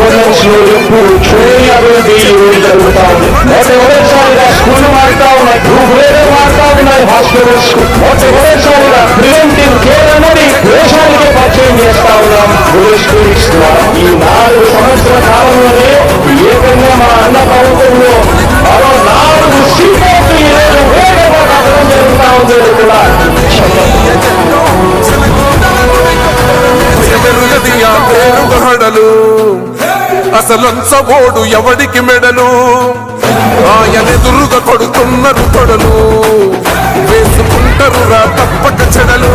గవర్నెన్స్లో ఎప్పుడు చూడని అభివృద్ధి ఈ రోజు జరుగుతా ఉంది మొట్టమొదటిసారిగా స్కూల్ మారుతా ఉన్నాయి గ్రూప్ వేరే మారుతా ఉన్నాయి హాస్పిటల్స్ మొట్టమొదటిసారిగా ప్రివెంటివ్ కేర్ అనేది దేశానికి పరిచయం చేస్తా ఉన్నాం పోలీస్ క్లినిక్స్ ద్వారా ఈ నాలుగు సంవత్సరాల కాలంలో అసలంచబోడు ఎవడికి మెడలు? ఆయనెదురుగా కొడుతున్నారు కొడలు. వేసుకుంటారు రా తప్పక చెడలు.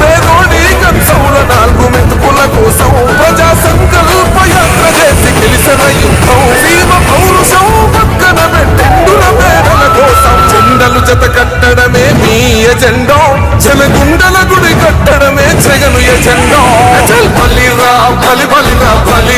పేదోడి కంచౌల నాలుగు మెతుకుల కోసం ప్రజా సంకల్ప యాత్ర చేసి గెలిసిన యుద్ధం. సీమ పౌరుషం పక్కన పెట్టెండుల మేడల కోసం జెండలు జత కట్టడమే మీ ఎజెండో. జనగుండల గుడి కట్టడమే జగను ఎజెండా. అచల్ బలిరా బలి బలిరా బలి